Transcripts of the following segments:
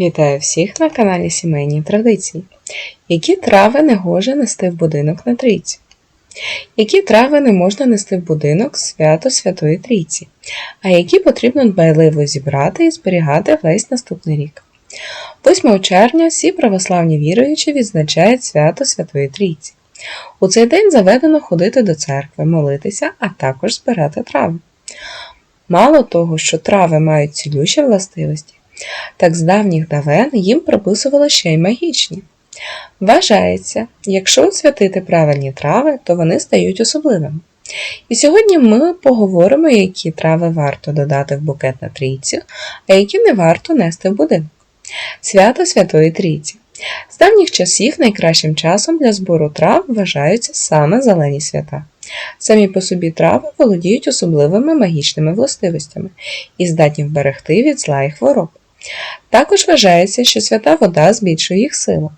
Вітаю всіх на каналі Сімейні Традиції. Які трави не гоже нести в будинок на трійці? Які трави не можна нести в будинок свято Святої Трійці, а які потрібно дбайливо зібрати і зберігати весь наступний рік? 8 червня всі православні віруючі відзначають свято Святої Трійці. У цей день заведено ходити до церкви, молитися, а також збирати трави. Мало того, що трави мають цілющі властивості, так з давніх давен їм приписували ще й магічні. Вважається, якщо освятити правильні трави, то вони стають особливими. І сьогодні ми поговоримо, які трави варто додати в букет на трійцю, а які не варто нести в будинок. Свято Святої Трійці. З давніх часів найкращим часом для збору трав вважаються саме зелені свята. Самі по собі трави володіють особливими магічними властивостями і здатні вберегти від зла і хвороб. Також вважається, що свята вода збільшує їх силу.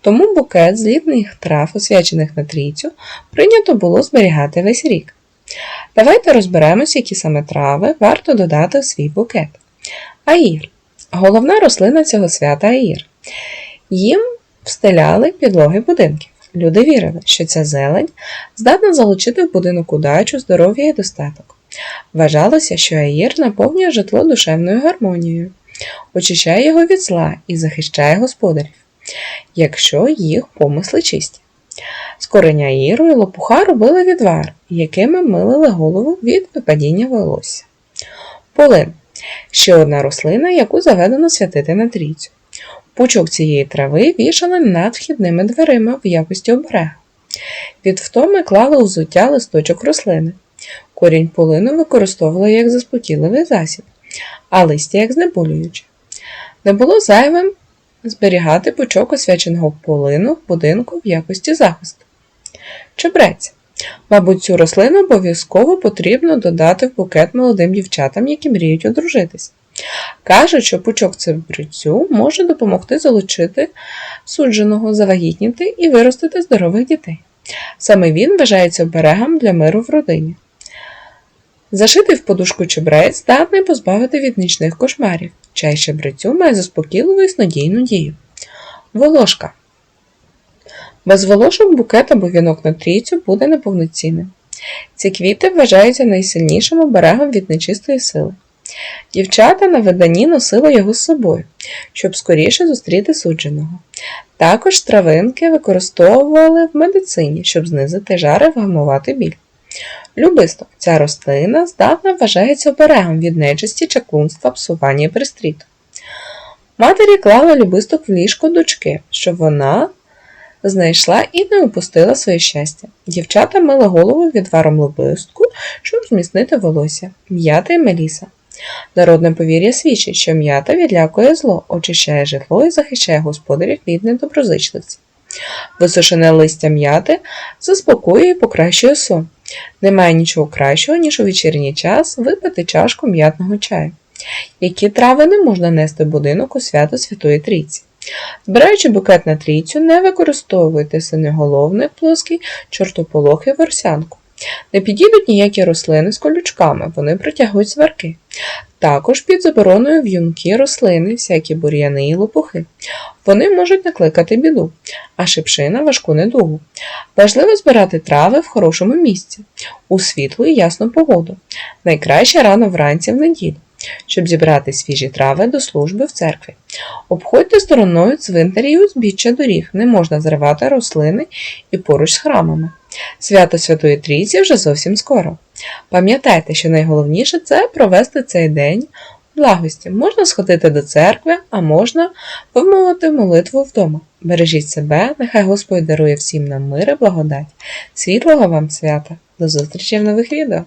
Тому букет злітних трав, освячених на трійцю, прийнято було зберігати весь рік. Давайте розберемось, які саме трави варто додати в свій букет. Аїр. Головна рослина цього свята аїр. Їм встеляли підлоги будинків. Люди вірили, що ця зелень здатна залучити в будинок удачу, здоров'я і достаток. Вважалося, що аїр наповнює житло душевною гармонією, очищає його від зла і захищає господарів, якщо їх помисли чисті. З кореня аїру і лопуха робили відвар, якими милили голову від випадіння волосся. Полин ще одна рослина, яку заведено святити на трійцю. Пучок цієї трави вішали над вхідними дверима в якості оберега. Від втоми клали у взуття листочок рослини. Корінь полину використовували як заспокійливий засіб, а листя як знеболююче. Не було зайвим зберігати пучок освяченого полину в будинку в якості захисту. Чебрець. Мабуть, цю рослину обов'язково потрібно додати в букет молодим дівчатам, які мріють одружитись. Кажуть, що пучок цибрицю може допомогти залучити судженого, завагітніти і виростити здорових дітей. Саме він вважається оберегом для миру в родині. Зашитий в подушку чебрець здатний позбавити від нічних кошмарів. Чай чебрецю має заспокійливу і снодійну дію. Волошка. Без волошок букет або вінок на трійцю буде неповноцінним. Ці квіти вважаються найсильнішим оберегом від нечистої сили. Дівчата на виданні носили його з собою, щоб скоріше зустріти судженого. Також травинки використовували в медицині, щоб знизити жари вгамувати біль. Любисток ця рослина здатна вважається оберегом від нечисті, чаклунства, псування і пристріту. Матері клали любисток в ліжко дочки, щоб вона знайшла і не упустила своє щастя. Дівчата мили голову відваром лобистку, щоб зміцнити волосся, м'ята і меліса. Народне повір'я свідчить, що м'ята відлякує зло, очищає житло і захищає господарів від недоброзичливців. Висушене листя м'яти заспокоює і покращує сон. Немає нічого кращого, ніж у вечірній час випити чашку м'ятного чаю. Які трави не можна нести в будинок у свято Святої Трійці? Збираючи букет на трійцю, не використовуйте синеголовник плоский, чортополох і ворсянку. Не підійдуть ніякі рослини з колючками, вони притягують сварки. Також під забороною в'юнки рослини, всякі бур'яни і лопухи. Вони можуть накликати біду, а шипшина важку недугу. Важливо збирати трави в хорошому місці, у світлу і ясну погоду. Найкраще рано вранці в неділю, щоб зібрати свіжі трави до служби в церкві. Обходьте стороною цвинтарі і узбіччя доріг, не можна зривати рослини і поруч з храмами. Свято Святої Трійці вже зовсім скоро. Пам'ятайте, що найголовніше це провести цей день в благості. Можна сходити до церкви, а можна вимовити молитву вдома. Бережіть себе, нехай Господь дарує всім нам мир і благодать. Світлого вам свята! До зустрічі в нових відео!